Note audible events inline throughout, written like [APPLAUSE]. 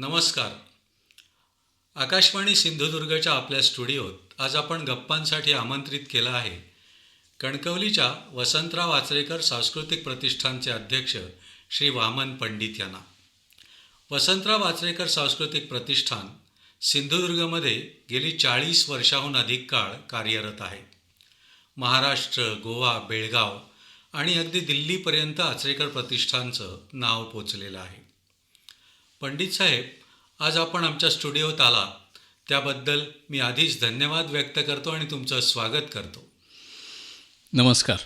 नमस्कार. आकाशवाणी सिंधुदुर्गच्या आपल्या स्टुडिओत आज आपण गप्पांसाठी आमंत्रित केलं आहे. कणकवलीच्या वसंतराव आचरेकर सांस्कृतिक प्रतिष्ठानचे अध्यक्ष श्री वामन पंडित यांना. वसंतराव आचरेकर सांस्कृतिक प्रतिष्ठान सिंधुदुर्गमध्ये गेली चाळीस वर्षाहून अधिक काळ कार्यरत आहे. महाराष्ट्र गोवा बेळगाव आणि अगदी दिल्लीपर्यंत आचरेकर प्रतिष्ठानचं नाव पोचलेलं आहे. पंडित साहेब आज आपण आमच्या स्टुडिओत आला. त्याबद्दल मी आधीच धन्यवाद व्यक्त करतो आणि तुमचं स्वागत करतो. नमस्कार.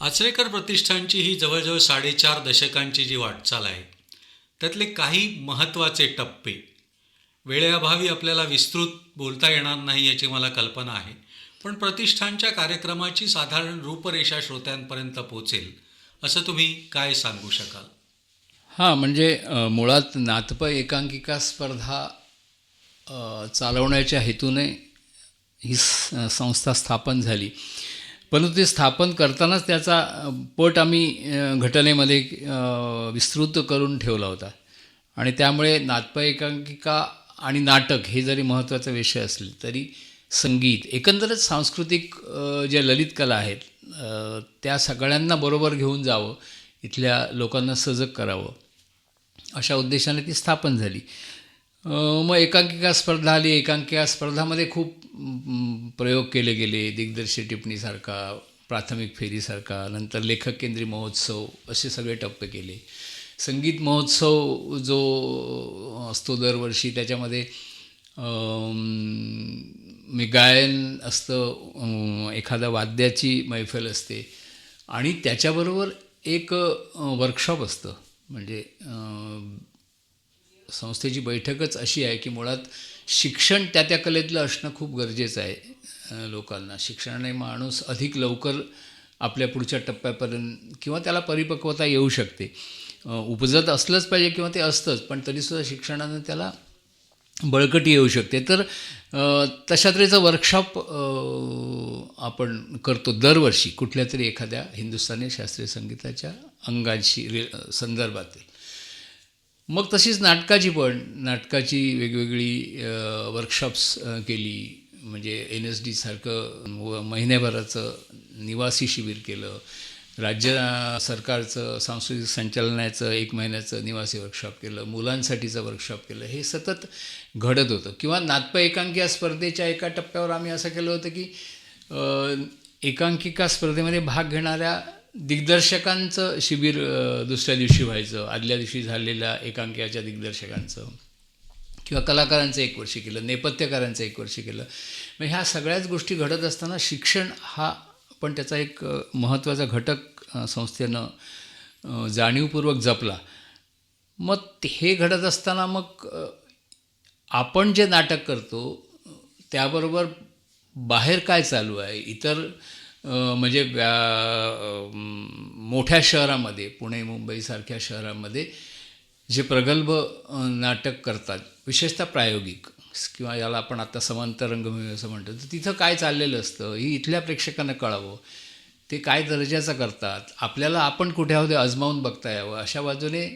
आचरेकर प्रतिष्ठानची ही जवळजवळ साडेचार दशकांची जी वाटचाल आहे त्यातले काही महत्त्वाचे टप्पे. वेळेअभावी आपल्याला विस्तृत बोलता येणार नाही याची मला कल्पना आहे पण प्रतिष्ठानच्या कार्यक्रमाची साधारण रूपरेषा श्रोत्यांपर्यंत पोचेल असं तुम्ही काय सांगू शकाल? हां म्हणजे मुळात नातप एकांकिका स्पर्धा चालवण्याच्या हेतूने ही स- संस्था स्थापन झाली. परंतु ते स्थापन करतानाच त्याचा पट आम्ही घटनेमध्ये विस्तृत करून ठेवला होता. आणि त्यामुळे नाटप एकांकिका आणि नाटक हे जरी महत्त्वाचा विषय असले तरी संगीत एकंदरच सांस्कृतिक ज्या ललित कला आहेत त्या सगळ्यांना बरोबर घेऊन जावं इथल्या लोकांना सजग करावं. अशा उद्देशाने ती स्थापन झाली. मग एकांकिका स्पर्धा आली. एकांकिका स्पर्धामध्ये खूप प्रयोग केले गेले. दिग्दर्शी टिप्पणीसारखा प्राथमिक फेरीसारखा नंतर लेखक केंद्री महोत्सव असे सगळे टप्पे केले. संगीत महोत्सव जो असतो दरवर्षी त्याच्यामध्ये मी गायन असतं एखाद्या वाद्याची मैफल असते. आणि त्याच्याबरोबर एक वर्कशॉप असतं. म्हणजे संस्थेची बैठकच अशी आहे की मुळात शिक्षण त्या त्या कलेतलं असणं खूप गरजेचं आहे लोकांना. शिक्षणाने माणूस अधिक लवकर आपल्या पुढच्या टप्प्यापर्यंत किंवा त्याला परिपक्वता येऊ शकते. उपजत असलंच पाहिजे किंवा ते असतंच पण तरीसुद्धा शिक्षणानं त्याला बळकटी येऊ शकते. तर तशा तऱ्हेचं वर्कशॉप आपण करतो दरवर्षी कुठल्या तरी एखाद्या हिंदुस्थानी शास्त्रीय संगीताच्या अंगांशी रि संदर्भातील. मग तशीच नाटकाची पण नाटकाची वेगवेगळी वर्कशॉप्स केली. म्हणजे एन एस डीसारखं व महिन्याभराचं निवासी शिबिर केलं. राज्य सरकारचं सांस्कृतिक संचालनाचं एक महिन्याचं निवासी वर्कशॉप केलं मुलांसाठीचं वर्कशॉप केलं हे सतत घडत होतं. किंवा नाटप एकांकिका स्पर्धेच्या एका टप्प्यावर आम्ही असं केलं होतं की एकांकिका स्पर्धेमध्ये भाग घेणाऱ्या दिग्दर्शकांचं शिबिर दुसऱ्या दिवशी व्हायचं आदल्या दिवशी झालेल्या एकांकिकाच्या दिग्दर्शकांचं. किंवा कलाकारांचं एक वर्ष केलं नेपथ्यकारांचं एक वर्ष केलं. मग ह्या सगळ्याच गोष्टी घडत असताना शिक्षण हा पण त्याचा एक महत्त्वाचा घटक संस्थेनं जाणीवपूर्वक जपला. मग हे घडत असताना मग आपण जे नाटक करतो त्याबरोबर बाहेर काय चालू आहे? इतर म्हणजे व्या- मोठ्या शहरामध्ये पुणे मुंबईसारख्या शहरामध्ये जे प्रगल्भ नाटक करतात विशेषतः प्रायोगिक किंवा याला आपण आता समांतर रंगभूमी असं म्हणतो तर तिथं काय चाललेलं असतं ही इथल्या प्रेक्षकांना कळावं. ते काय दर्जाचं करतात आपल्याला आपण कुठे आहोत अजमावून बघता यावं. अशा बाजूने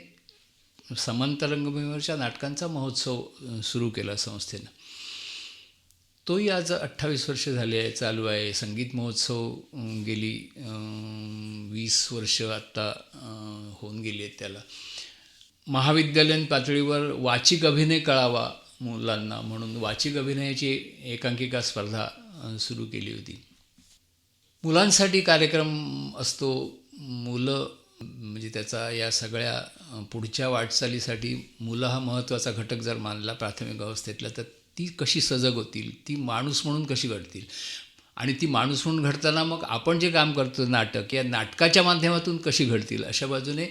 समांतर रंगभूमीवरच्या नाटकांचा महोत्सव सुरू केला संस्थेनं. तोही आज अठ्ठावीस वर्ष झाले आहे चालू आहे. संगीत महोत्सव गेली वीस वर्ष आत्ता होऊन गेली आहेत त्याला. महाविद्यालयीन पातळीवर वाचिक अभिनय कळावा मुलांना म्हणून वाचिक अभिनयाची एकांकिका स्पर्धा सुरू केली होती. मुलांसाठी कार्यक्रम असतो मुलं म्हणजे त्याचा या सगळ्या पुढच्या वाटचालीसाठी मुलं हा महत्त्वाचा घटक जर मानला प्राथमिक अवस्थेतला तर ती कशी सजग होतील ती माणूस म्हणून कशी घडतील? आणि ती माणूस म्हणून घडताना मग आपण जे काम करतो नाटक या नाटकाच्या माध्यमातून कशी घडतील? अशा बाजूने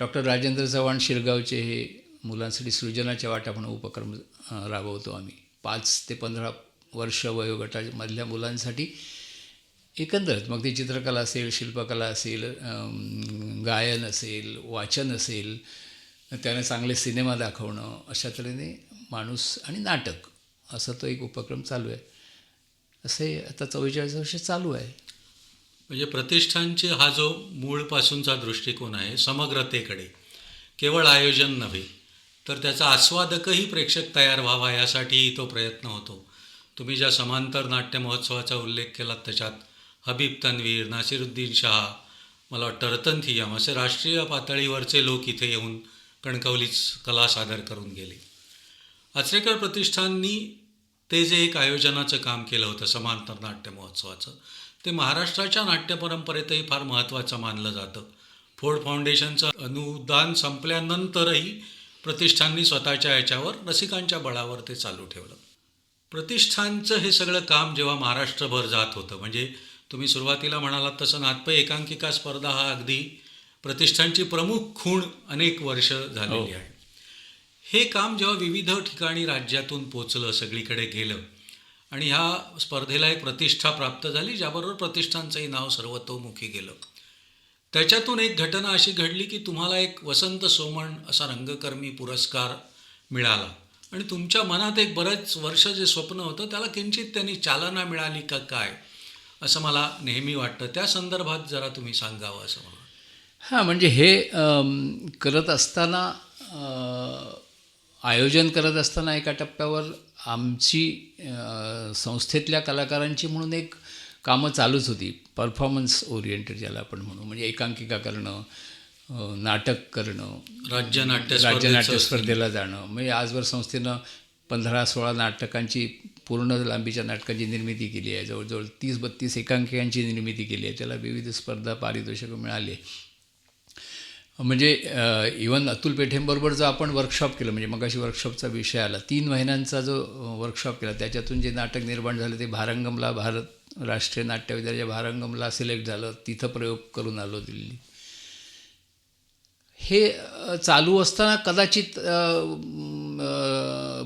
डॉक्टर राजेंद्र चव्हाण शिरगावचे हे मुलांसाठी सृजनाच्या वाटा म्हणून उपक्रम राबवतो आम्ही. पाच ते पंधरा वर्ष वयोगटामधल्या मुलांसाठी एकंदरच मग ती चित्रकला असेल शिल्पकला असेल गायन असेल वाचन असेल त्याने चांगले सिनेमा दाखवणं अशा तऱ्हेने माणूस आणि नाटक असा तो एक उपक्रम चालू आहे. असे आता चव्वेचाळीस वर्ष चालू आहे. म्हणजे प्रतिष्ठानचे हा जो मूळपासूनचा दृष्टिकोन आहे समग्रतेकडे केवळ आयोजन नव्हे तर त्याचा आस्वादकही प्रेक्षक तयार व्हावा यासाठीही तो प्रयत्न होतो. तुम्ही ज्या समांतर नाट्य महोत्सवाचा उल्लेख केलात त्याच्यात हबीब तन्वीर नासिरुद्दीन शाह मला वाटतं रतन थियम असे राष्ट्रीय पातळीवरचे लोक इथे येऊन कणकवलीच कला सादर करून गेले. आचरेकर प्रतिष्ठाननी ते जे एक आयोजनाचं काम केलं होतं समांतर नाट्य महोत्सवाचं ते महाराष्ट्राच्या नाट्य परंपरेतही फार महत्त्वाचं मानलं जातं. फोर्ड फाउंडेशनचं अनुदान संपल्यानंतरही प्रतिष्ठाननी स्वतःच्या याच्यावर रसिकांच्या बळावर ते चालू ठेवलं. प्रतिष्ठानचं हे सगळं काम जेव्हा महाराष्ट्रभर जात होतं म्हणजे तुम्ही सुरुवातीला म्हणालात तसं नाटपै एकांकिका स्पर्धा हा अगदी प्रतिष्ठानची प्रमुख खूण अनेक वर्ष झालेली आहे. हे काम जेव्हा विविध ठिकाणी राज्यातून पोचलं सगळीकडे गेलं आणि ह्या स्पर्धेला एक प्रतिष्ठा प्राप्त झाली ज्याबरोबर प्रतिष्ठानचंही नाव सर्वतोमुखी गेलं. त्याच्यातून एक घटना अशी घडली की तुम्हाला एक वसंत सोमण असा रंगकर्मी पुरस्कार मिळाला. आणि तुमच्या मनात एक बरंच वर्ष जे स्वप्न होतं त्याला किंचित त्यांनी चालना मिळाली का काय असं मला नेहमी वाटतं. त्या संदर्भात जरा तुम्ही सांगावं असं मला हां म्हणजे हे करत असताना आयोजन करत असताना एका टप्प्यावर आमची संस्थेतल्या कलाकारांची म्हणून एक कामं चालूच होती. परफॉर्मन्स ओरिएंटेड ज्याला आपण म्हणू. म्हणजे एकांकिका करणं नाटक करणं राज्य नाट्य राज्य नाट्य स्पर्धेला जाणं. म्हणजे आजवर संस्थेनं पंधरा सोळा नाटकांची पूर्ण लांबीच्या नाटकांची निर्मिती केली आहे. जवळजवळ तीस बत्तीस एकांकिकांची निर्मिती केली आहे. त्याला विविध स्पर्धा पारितोषिकं मिळाली म्हणजे इवन अतुल पेठेंबरोबर जो आपण वर्कशॉप केलं म्हणजे मगाशी वर्कशॉपचा विषय आला तीन महिन्यांचा जो वर्कशॉप केला त्याच्यातून जे नाटक निर्माण झालं ते भारंगमला भारत राष्ट्रीय नाट्य विद्यालयाच्या भारंगमला सिलेक्ट झालं तिथं प्रयोग करून आलो दिल्ली. हे चालू असताना कदाचित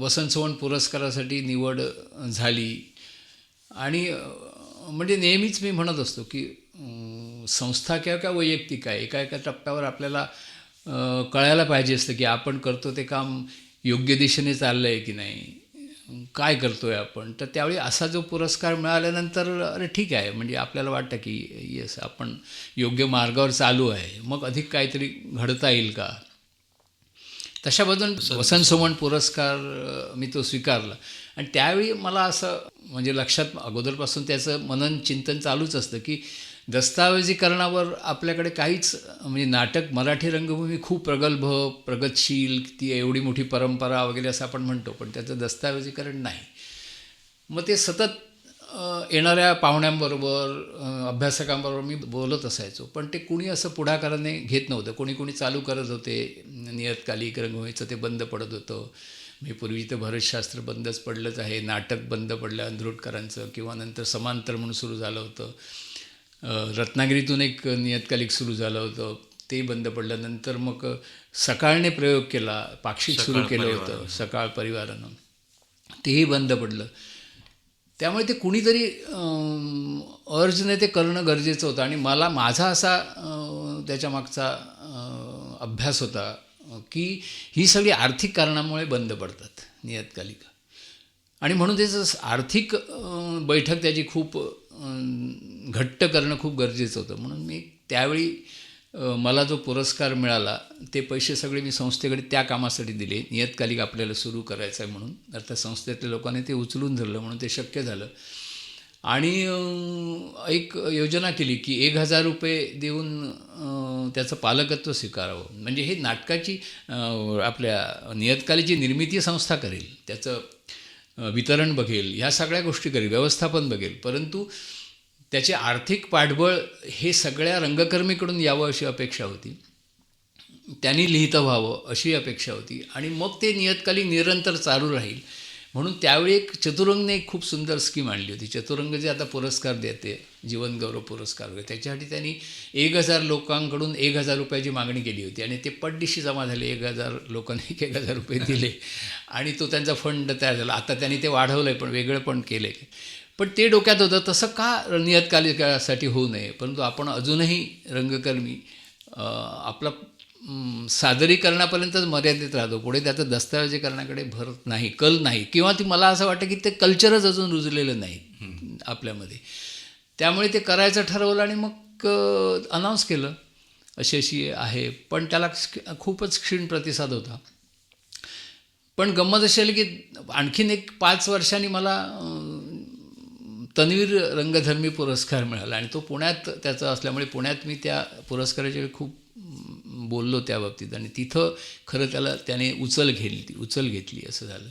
वसंत सोहन पुरस्कारासाठी निवड झाली. आणि म्हणजे नेहमीच मी म्हणत असतो की संस्था किंवा काय वैयक्तिक आहे? एका एका टप्प्यावर आपल्याला कळायला पाहिजे असतं की आपण करतो ते काम योग्य दिशेने चाललं आहे की नाही? काय करतो आहे आपण? तर त्यावेळी असा जो पुरस्कार मिळाल्यानंतर अरे ठीक आहे. म्हणजे आपल्याला वाटतं की येस आपण योग्य मार्गावर चालू आहे. मग अधिक काहीतरी घडता येईल का? तशा बदल वसंत सोमण पुरस्कार मी तो स्वीकारला. आणि त्यावेळी मला असं म्हणजे लक्षात अगोदरपासून त्याचं मनन चिंतन चालूच असतं की दस्तावेजीकरणावर आपल्याकडे काहीच म्हणजे नाटक मराठी रंगभूमी खूप प्रगल्भ प्रगतशील ती एवढी मोठी परंपरा वगैरे असं आपण म्हणतो पण त्याचं दस्तावेजीकरण नाही. मग ते सतत येणाऱ्या पाहुण्यांबरोबर अभ्यासकांबरोबर मी बोलत असायचो पण ते कुणी असं पुढाकाराने घेत नव्हतं. कोणी कोणी चालू करत होते नियतकालिक रंगभूमीचं ते बंद पडत होतं. मी पूर्वी तर भरतशास्त्र बंदच पडलंच आहे नाटक बंद पडलं अंधरुटकरांचं किंवा नंतर समांतर म्हणून सुरू झालं होतं. रत्नागिरीतून एक नियतकालिक सुरू झालं होतं. ते बंद पडलं. नंतर मग सकाळने प्रयोग केला. पाक्षिक सुरू केलं होतं. सकाळ परिवारानं. तेही बंद पडलं. त्यामुळे ते कुणीतरी अं, अर्जने ते करणं गरजेचं होतं. आणि मला माझा असा त्याच्या मागचा अभ्यास होता की ही सगळी आर्थिक कारणामुळे बंद पडतात नियतकालिका. आणि म्हणून त्याचं आर्थिक बैठक त्याची खूप घट्ट करणं खूप गरजेचं होतं. म्हणून मी त्यावेळी मला जो पुरस्कार मिळाला ते पैसे सगळे मी संस्थेकडे त्या कामासाठी दिले. नियतकालिक आपल्याला सुरू करायचं आहे म्हणून. अर्थात संस्थेतल्या लोकांनी ते उचलून धरलं म्हणून ते शक्य झालं. आणि एक योजना केली की एक हजार रुपये देऊन त्याचं पालकत्व स्वीकारावं. म्हणजे हे नाटकाची आपल्या नियतकालीची निर्मिती संस्था करेल त्याचं वितरण बघेल ह्या सगळ्या गोष्टी करेल व्यवस्थापन बघेल. परंतु त्याचे आर्थिक पाठबळ हे सगळ्या रंगकर्मीकडून यावं अशी अपेक्षा होती. त्यांनी लिहितं व्हावं अशी अपेक्षा होती. आणि मग ते नियतकाली निरंतर चालू राहील. म्हणून त्यावेळी एक चतुरंगने एक खूप सुंदर स्कीम आणली होती. चतुरंग जे आता पुरस्कार देते जीवनगौरव पुरस्कार वगैरे त्याच्यासाठी त्यांनी एक हजार लोकांकडून एक हजार रुपयाची मागणी केली होती. आणि ते पटदिशी जमा झाले. एक हजार लोकांनी एक एक हजार रुपये दिले. आणि तो त्यांचा फंड तयार झाला. आता त्यांनी ते वाढवलं आहे पण वेगळं पण केलं आहे पण ते डोक्यात होतं तसं का नियतकालिकासाठी होऊ नये? परंतु आपण अजूनही रंगकर्मी आपला सादरीकरणापर्यंतच मर्यादित राहतो. पुढे त्याचं दस्तऐवजीकरणाकडे भर नाही कल नाही. किंवा ती मला असं वाटतं की ते कल्चरच अजून रुजलेलं नाही आपल्यामध्ये. त्यामुळे ते करायचं ठरवलं आणि मग अनाऊन्स केलं. अशी अशी आहे. पण त्याला खूपच क्षीण प्रतिसाद होता. पण गंमत अशी आली की आणखीन एक पाच वर्षांनी मला तन्वीर रंगधर्मी पुरस्कार मिळाला आणि तो पुण्यात त्याचा असल्यामुळे पुण्यात मी त्या पुरस्काराच्या वेळी खूप बोललो त्या बाबतीत आणि तिथं खरं त्याला त्याने उचल घेतली उचल घेतली असं झालं.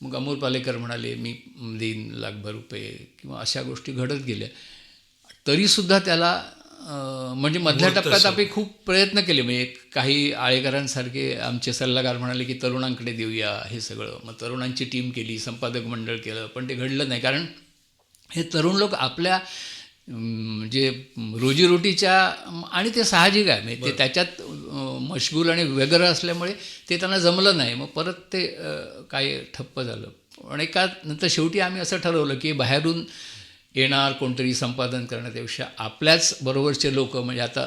मग अमोल पालेकर म्हणाले मी देईन लाखभर रुपये किंवा अशा गोष्टी घडत गेल्या. तरीसुद्धा त्याला म्हणजे मधल्या टप्प्यात. आम्ही खूप प्रयत्न केले. म्हणजे काही आळेकरांसारखे आमचे सल्लागार म्हणाले की तरुणांकडे देऊया हे सगळं. मग तरुणांची टीम केली संपादक मंडळ केलं पण ते घडलं नाही. कारण हे तरुण लोक आपल्या जे रोजीरोटीच्या आणि ते साहजिक आहे. म्हणजे ते त्याच्यात मशगूल आणि वेगळं असल्यामुळे ते त्यांना जमलं नाही. मग परत ते काय ठप्प झालं. पण एका नंतर शेवटी आम्ही असं ठरवलं की बाहेरून येणार कोणतरी संपादन करण्यापेक्षा आपल्याच बरोबरचे लोक म्हणजे आता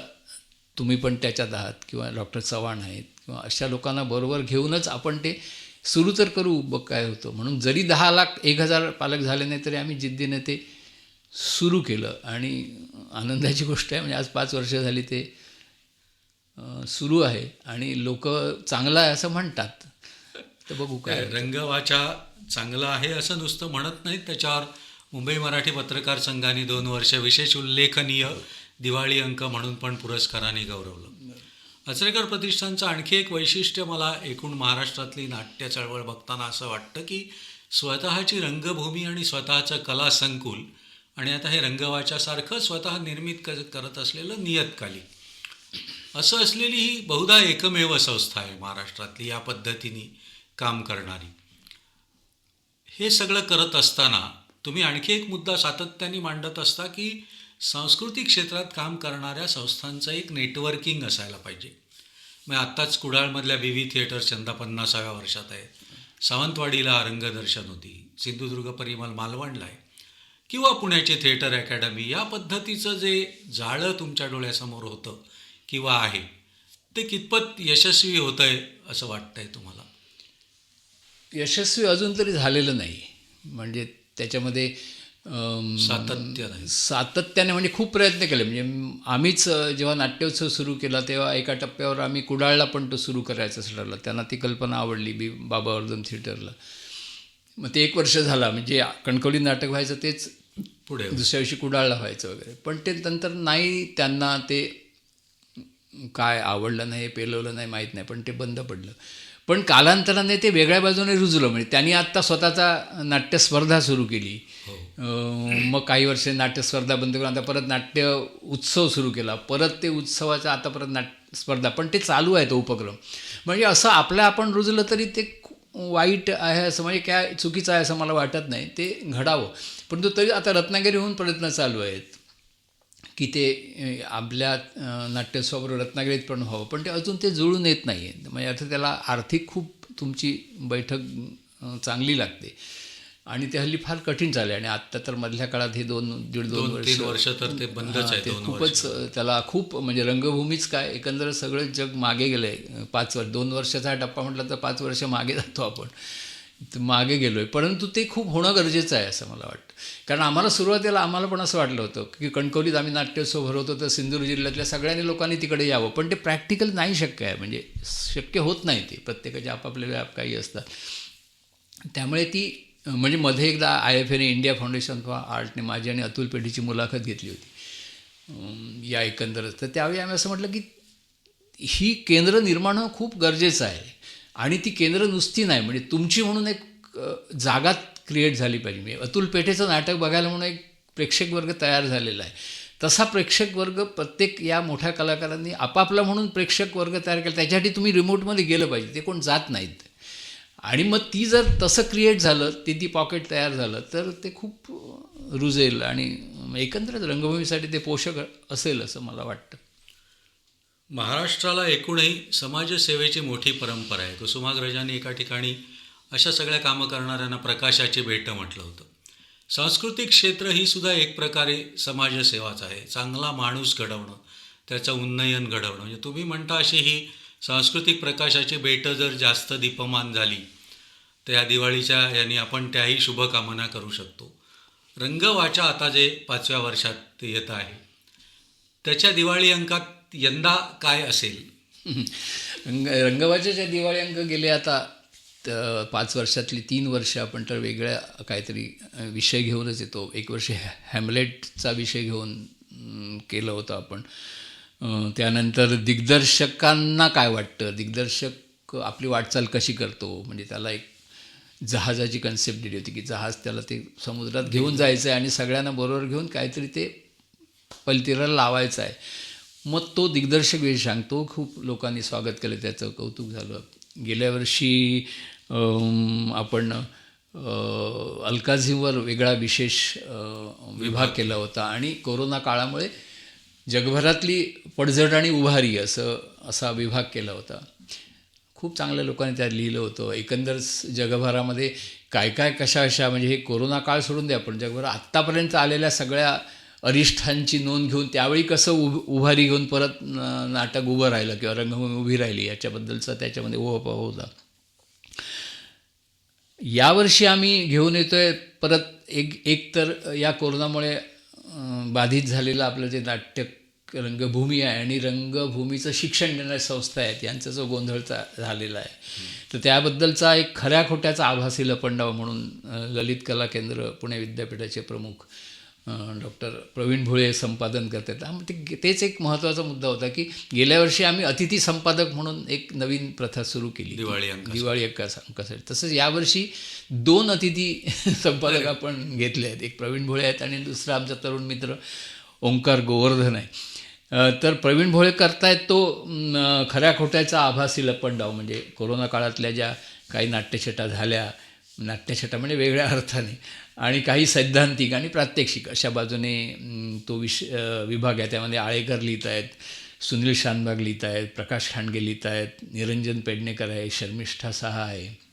तुम्ही पण त्याच्यात आहात किंवा डॉक्टर चव्हाण आहेत किंवा अशा लोकांना बरोबर घेऊनच आपण ते सुरू तर करू बघ काय होतं. म्हणून जरी दहा लाख एक हजार पालक झाले नाही तरी आम्ही जिद्दीने ते सुरू केलं. आणि आनंदाची गोष्ट आहे म्हणजे आज पाच वर्ष झाली ते सुरू आहे. आणि लोक चांगलं आहे असं म्हणतात. तर बघू काय रंगवाचा चांगला आहे असं नुसतं म्हणत नाहीत त्याच्यावर. मुंबई मराठी पत्रकार संघाने दोन वर्ष विशेष उल्लेखनीय दिवाळी अंक म्हणून पण पुरस्काराने गौरवलं. आचरेकर प्रतिष्ठानचं आणखी एक वैशिष्ट्य मला एकूण महाराष्ट्रातली नाट्य चळवळ बघताना असं वाटतं की स्वतःची रंगभूमी आणि स्वतःचं कला संकुल आणि आता हे रंगवाच्यासारखं स्वतः निर्मित क करत असलेलं नियतकालिक. असं असलेली ही बहुधा एकमेव संस्था आहे महाराष्ट्रातली या पद्धतीने काम करणारी. हे सगळं करत असताना तुम्ही आणखी एक मुद्दा सातत्याने मांडत असता की सांस्कृतिक क्षेत्रात काम करणाऱ्या संस्थांचं एक नेटवर्किंग असायला पाहिजे. मग आत्ताच कुडाळमधल्या बी व्ही थिएटर चंदा पन्नासाव्या वर्षात आहे. सावंतवाडीला रंगदर्शन होती. सिंधुदुर्ग परिमल मालवणला आहे. किंवा पुण्याची थिएटर अकॅडमी या पद्धतीचं जे जाळं तुमच्या डोळ्यासमोर होतं किंवा आहे ते कितपत यशस्वी होतं आहे असं वाटतंय तुम्हाला? यशस्वी अजून तरी झालेलं नाही. म्हणजे त्याच्यामध्ये अम, सातत्य नाही. सातत्याने म्हणजे खूप प्रयत्न केले. म्हणजे आम्हीच जेव्हा नाट्योत्सव सुरू केला तेव्हा एका टप्प्यावर आम्ही कुडाळला पण तो सुरू करायचं असं ठरलं. त्यांना ती कल्पना आवडली बी बाबा वर्धन थिएटरला. मग ते एक वर्ष झाला. म्हणजे कणकवली नाटक व्हायचं तेच पुढे. दुसऱ्या दिवशी कुडाळला व्हायचं वगैरे. पण ते नंतर नाही त्यांना ते काय आवडलं नाही पेलवलं नाही माहीत नाही. पण ते बंद पडलं. पण कालांतराने ते वेगळ्या बाजूने रुजलं. म्हणजे त्यांनी आत्ता स्वतःचा नाट्यस्पर्धा सुरू केली. हो. मग काही वर्ष नाट्यस्पर्धा बंद करून आता परत नाट्य उत्सव सुरू केला. परत ते उत्सवाचा आता परत नाट्य स्पर्धा. पण ते चालू आहे तो उपक्रम. म्हणजे असं आपलं आपण रुजलं तरी ते खूप वाईट आहे असं म्हणजे काय चुकीचं आहे असं मला वाटत नाही. ते घडावं. परंतु तरी आता रत्नागिरीहून प्रयत्न चालू आहेत. की ते आपल्या अ, नाट्योत्सवाबरोबर रत्नागिरीत पण व्हावं. पण ते अजून ते जुळून येत नाही आहे म्हणजे आता त्याला आर्थिक खूप तुमची बैठक चांगली लागते. आणि ते हल्ली फार कठीण झाले आणि आत्ता तर मधल्या काळात हे दोन दीड दोन वर्ष वर्ष तर ते बंदच आहे खूपच त्याला खूप म्हणजे रंगभूमीच काय एकंदर सगळं जग मागे गेलं आहे पाच वर्ष दोन वर्षाचा हा टप्पा म्हटलं तर पाच वर्ष मागे जातो आपण. मागे गेलो आहे परंतु ते खूप होणं गरजेचं आहे असं मला वाटतं. कारण आम्हाला सुरुवातीला आम्हाला पण असं वाटलं होतं की कणकवलीत आम्ही नाट्योत्सव भरवतो तर सिंधुदुर्ग जिल्ह्यातल्या सगळ्यांनी लोकांनी तिकडे यावं. पण ते प्रॅक्टिकल नाही शक्य आहे. म्हणजे शक्य होत नाही ते. प्रत्येकाचे आपापले व्याप काही असतात. त्यामुळे ती म्हणजे मध्ये एकदा आय एफ एने इंडिया फाउंडेशन फॉर आर्टने माझी आणि अतुल पेढीची मुलाखत घेतली होती. या एकंदरच. तर त्यावेळी आम्ही असं म्हटलं की ही केंद्र निर्माण होणं खूप गरजेचं आहे. आणि ती केंद्र नुसती नाही म्हणजे तुमची म्हणून एक जागा क्रिएट झाली पाहिजे. म्हणजे अतुल पेठेचं नाटक बघायला म्हणून एक प्रेक्षक वर्ग तयार झालेला आहे. तसा प्रेक्षक वर्ग प्रत्येक या मोठ्या कलाकारांनी आपापला म्हणून प्रेक्षक वर्ग तयार केला. त्याच्यासाठी तुम्ही रिमोटमध्ये गेलं पाहिजे. ते कोण जात नाहीत. आणि मग ती जर तसं क्रिएट झालं ते ती पॉकेट तयार झालं तर ते खूप रुजेल आणि एकंदरच रंगभूमीसाठी ते पोषक असेल असं मला वाटतं. महाराष्ट्राला एकूणही समाजसेवेची मोठी परंपरा आहे. कुसुमाग्रजांनी एका ठिकाणी अशा सगळ्या कामं करणाऱ्यांना प्रकाशाची भेट म्हटलं होतं. सांस्कृतिक क्षेत्र ही सुद्धा एक प्रकारे समाजसेवाच आहे. चांगला माणूस घडवणं त्याचं उन्नयन घडवणं. म्हणजे तुम्ही म्हणता अशी ही सांस्कृतिक प्रकाशाची भेटं जर जास्त दीपमान झाली तर या दिवाळीच्या यांनी आपण त्याही शुभकामना करू शकतो. रंगवाचा आता जे पाचव्या वर्षात येत आहे. त्याच्या दिवाळी अंकात यंदा काय असेल? रंग रंगवाच्याच्या दिवाळी अंक गेले आता तर पाच वर्षातली तीन वर्ष आपण तर वेगळ्या काहीतरी विषय घेऊनच येतो. एक वर्ष हॅमलेटचा विषय घेऊन केलं होतं आपण. त्यानंतर दिग्दर्शकांना काय वाटतं? दिग्दर्शक आपली वाटचाल कशी करतो? म्हणजे त्याला एक जहाजाची कन्सेप्ट दिली होती की जहाज त्याला ते समुद्रात घेऊन जायचं आहे आणि सगळ्यांना बरोबर घेऊन काहीतरी ते पलतीराला लावायचं आहे. मग तो दिग्दर्शक विषय सांगतो. खूप लोकांनी स्वागत केलं. त्याचं कौतुक झालं. गेल्या वर्षी आपण अल्काझीवर वेगळा विशेष विभाग केला होता आणि कोरोना काळामुळे जगभरातली पडझड आणि उभारी असं असा विभाग केला होता. खूप चांगल्या लोकांनी त्यात लिहिलं होतं. एकंदर जगभरामध्ये काय काय कशा अशा म्हणजे हे कोरोना काळ सोडून द्या पण जगभर आत्तापर्यंत आलेल्या सगळ्या अरिष्ठांची नोंद घेऊन त्यावेळी कसं उभ उभारी घेऊन परत नाटक उभं राहिलं किंवा रंगभूमी उभी राहिली याच्याबद्दलचा त्याच्यामध्ये ओहपा होता. यावर्षी आम्ही घेऊन येतो आहे परत एक एक तर या कोरोनामुळे बाधित झालेलं आपलं जे नाट्य रंगभूमी आहे आणि रंगभूमीचं शिक्षण देणाऱ्या संस्था आहेत यांचा जो गोंधळचा झालेला आहे. तर त्याबद्दलचा एक खऱ्या खोट्याचा आभासी लपंडाव म्हणून ललित कला केंद्र पुणे विद्यापीठाचे प्रमुख डॉक्टर प्रवीण भोळे संपादन करतात. ते तेच एक महत्त्वाचा मुद्दा होता की गेल्या वर्षी आम्ही अतिथी संपादक म्हणून एक नवीन प्रथा सुरू केली. दिवाळी अंक दिवाळी अंका अंकासाठी. तसंच यावर्षी दोन अतिथी [LAUGHS] संपादक आपण घेतले आहेत. एक प्रवीण भोळे आहेत आणि दुसरा आमचा तरुण मित्र ओंकार गोवर्धन आहे. तर प्रवीण भोळे करतायत तो खऱ्या खोट्याचा आभासी लपंडाव म्हणजे कोरोना काळातल्या ज्या काही नाट्यछटा झाल्या नाट्यछटा म्हणजे वेगळ्या अर्थाने आणि काही सैद्धांतिक आणि प्रात्यक्षिक अशा बाजूने तो विष विभाग आहे त्यामध्ये आळेकर लिहित आहेत सुनील शानबाग लिहित आहेत प्रकाश खांडगे लिहित आहेत निरंजन पेडणेकर आहे शर्मिष्ठा सहा आहे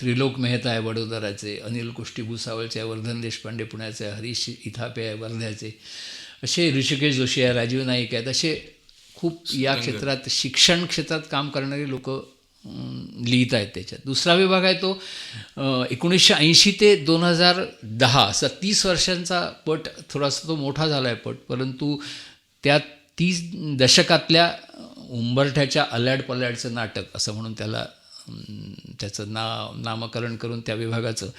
त्रिलोक मेहता आहे वडोदराचे अनिल कुष्टी भुसावळचे आहे, वर्धन देशपांडे पुण्याचे हरीश इथापे आहे वर्ध्याचे असे ऋषिकेश जोशी आहे राजीव नाईक आहेत असे खूप या क्षेत्रात शिक्षण क्षेत्रात काम करणारे लोक लिहित आहेत त्याच्यात. दुसरा विभाग आहे तो एकोणीसशे ऐंशी ते दोन हजार दहा. असा तीस वर्षांचा पट थोडासा तो मोठा झाला आहे पट परंतु त्या तीस दशकातल्या उंबरठ्याच्या अल्याड पल्याडचं नाटक असं म्हणून त्याला त्याचं ना नामकरण करून त्या विभागाचं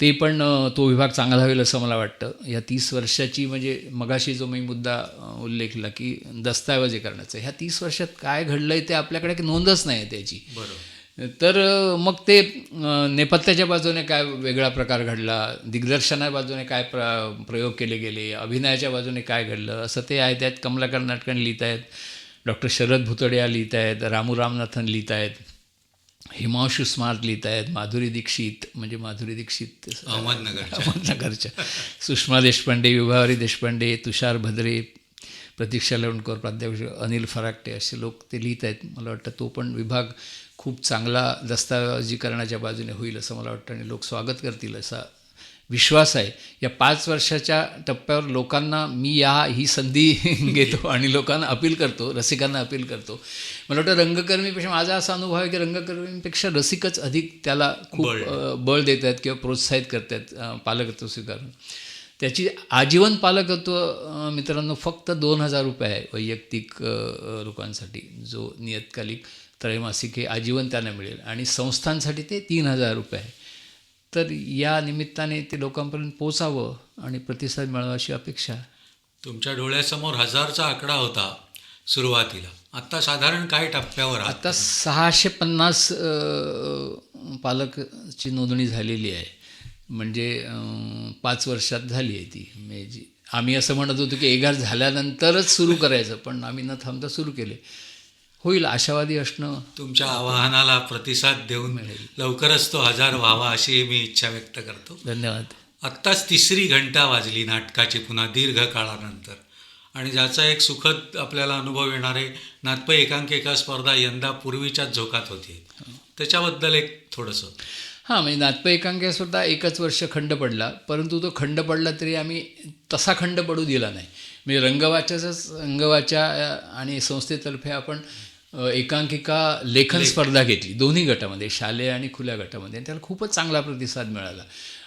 ते पण तो विभाग चांगला होईल असं मला वाटतं. या तीस वर्षाची म्हणजे मगाशी जो मी मुद्दा अं, उल्लेख केला की दस्तऐवजीकरणाचं ह्या तीस वर्षात काय घडलं आहे ते आपल्याकडे नोंदच नाही आहे त्याची. बरोबर. तर मग ते नेपथ्याच्या बाजूने काय वेगळा प्रकार घडला? दिग्दर्शना बाजूने काय प्र प्रयोग केले गेले? अभिनयाच्या बाजूने काय घडलं? असं ते आहे त्यात कमलाकर नाटकण लिहित आहेत डॉक्टर शरद भुतडिया लिहित आहेत रामू रामनाथन लिहित आहेत हिमांशू स्मार्ट लिहित आहेत माधुरी दीक्षित म्हणजे माधुरी दीक्षित अहमदनगरच्या. अहमदनगरच्या सुषमा देशपांडे विभावरी देशपांडे तुषार भद्रे प्रतीक्षा लवणकर प्राध्यापक अनिल फराकटे असे लोक ते लिहित आहेत मला वाटतं तो पण विभाग खूप चांगला दस्तऐवजीकरणाच्या बाजूने होईल असं मला वाटतं आणि लोक स्वागत करतील असा विश्वास आहे. या पाच वर्षाच्या टप्प्यावर लोकांना मी या ही संधी [LAUGHS] घेतो आणि लोकांना अपील करतो रसिकांना अपील करतो. मला वाटतं रंगकर्मीपेक्षा माझा असा अनुभव आहे की रंगकर्मीपेक्षा रसिकच अधिक त्याला खूप बळ. देत आहेत किंवा प्रोत्साहित करतात पालकत्व स्वीकारून. त्याची आजीवन पालकत्व मित्रांनो फक्त दोन हजार रुपये आहे वैयक्तिक लोकांसाठी. जो नियतकालिक त्रैमासिक हे आजीवन त्यांना मिळेल आणि संस्थांसाठी ते तीन हजार रुपये आहे. तर या निमित्ताने ते लोकांपर्यंत पोचावं आणि प्रतिसाद मिळावा अशी अपेक्षा. तुमच्या डोळ्यासमोर हजारचा आकडा होता सुरुवातीला. आता साधारण काय टप्प्यावर आहात आता सहाशे पन्नास पालकची नोंदणी झालेली आहे. म्हणजे पाच वर्षात झाली आहे ती. म्हणजे जी आम्ही असं म्हणत होतो की एगार झाल्यानंतरच सुरू करायचं पण आम्ही न थांबता सुरू केले. होईल आशावादी असणं तुमच्या आवाहनाला प्रतिसाद देऊन लवकरच तो हजार व्हावा अशी मी इच्छा व्यक्त करतो. धन्यवाद. आत्ताच तिसरी घंटा वाजली नाटकाची पुन्हा दीर्घ काळानंतर. आणि ज्याचा एक सुखद आपल्याला अनुभव येणार नाटपै एकांकिका स्पर्धा यंदा पूर्वीच्याच झोकात होती. त्याच्याबद्दल एक थोडंसं. हां म्हणजे नाटपं एकांकिकासुद्धा एकच वर्ष खंड पडला परंतु तो खंड पडला तरी आम्ही तसा खंड पडू दिला नाही. म्हणजे रंगवाच्याच रंगवाच्या आणि संस्थेतर्फे आपण एकांकिका लेखन स्पर्धा घेतली. दोन्ही गटामध्ये शालेय आणि खुल्या गटामध्ये. आणि त्याला खूपच चांगला प्रतिसाद मिळाला.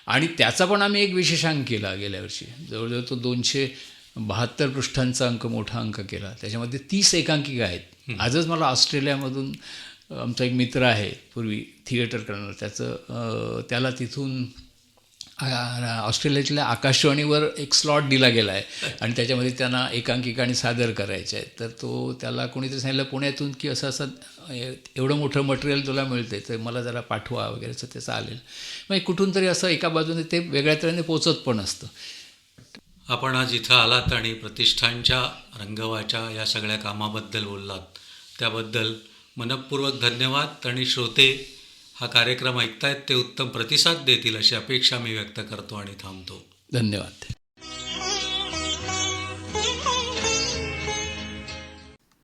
आणि त्याचा पण आम्ही एक विशेषांक केला गेल्या वर्षी. जवळजवळ तो दोनशे बहात्तर पृष्ठांचा अंक मोठा अंक केला. त्याच्यामध्ये तीस एकांकिका आहेत. आजच मला ऑस्ट्रेलियामधून आमचा एक मित्र आहे पूर्वी थिएटर करणार. त्याचं त्याला तिथून ऑस्ट्रेलियातल्या आकाशवाणीवर एक स्लॉट दिला गेला आहे [LAUGHS] आणि त्याच्यामध्ये त्यांना एकांकिका आणि सादर करायचे आहेत तर तो त्याला कोणीतरी सांगितलं पुण्यातून की असं असं एवढं मोठं मटेरियल तुला मिळते तर मला जरा पाठवा वगैरे असं ते चालेल. म्हणजे कुठून तरी असं एका बाजूने ते वेगळ्या तऱ्हेने पोचत पण असतं. आपण आज इथं आलात आणि प्रतिष्ठानच्या रंगवाच्या या सगळ्या कामाबद्दल बोललात. त्याबद्दल मनपूर्वक धन्यवाद. आणि श्रोते हा कार्यक्रम ऐकतायत ते उत्तम प्रतिसाद देतील अशी अपेक्षा मी व्यक्त करतो आणि थांबतो. धन्यवाद.